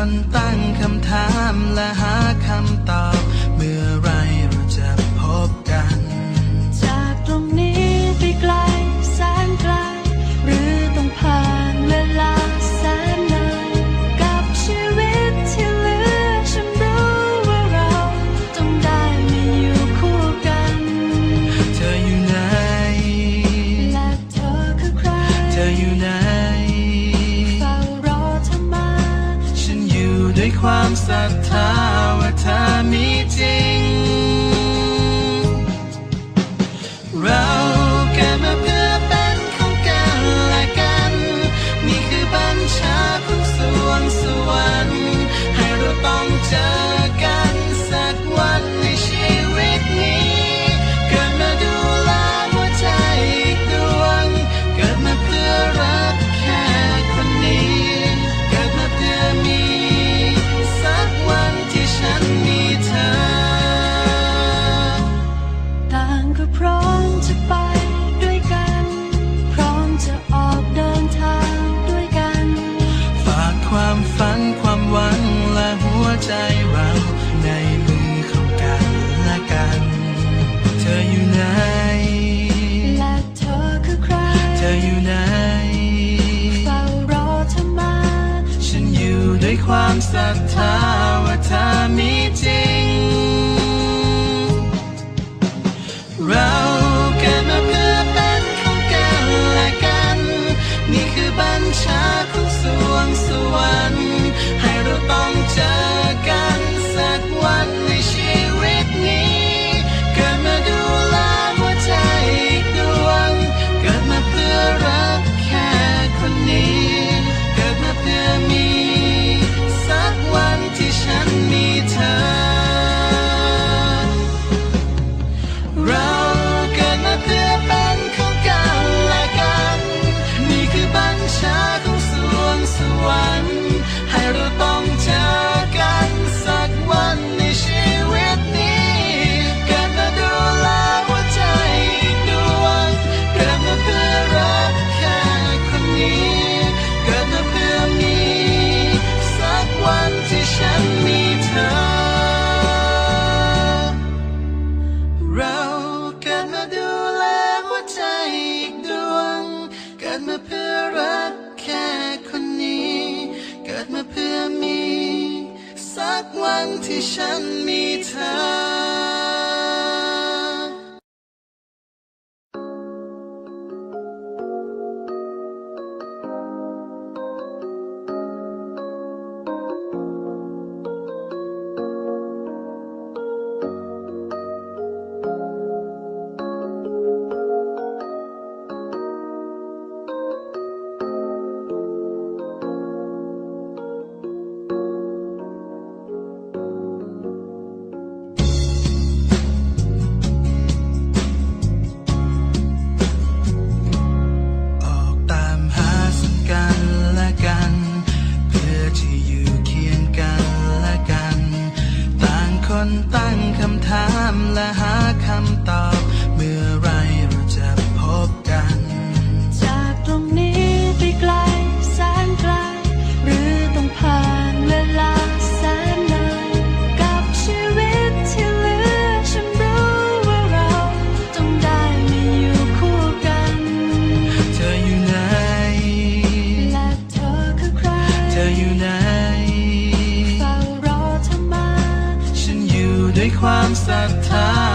อนตั้งคำถามและหาคำตอบ ศรัทธาว่าเธอมีจริง พร้อมจะไปด้วยกัน พร้อมจะออกเดินทางด้วยกัน ฝากความฝันความหวังและหัวใจเราในมือขอกันและกัน เธออยู่ไหนและเธอคือใคร เธออยู่ไหนเฝ้ารอเธอมา ฉันอยู่ด้วยความศรัทธาว่าเธอมีจริง muerto. ที่ฉันมีเธอ I'm lying. sometimes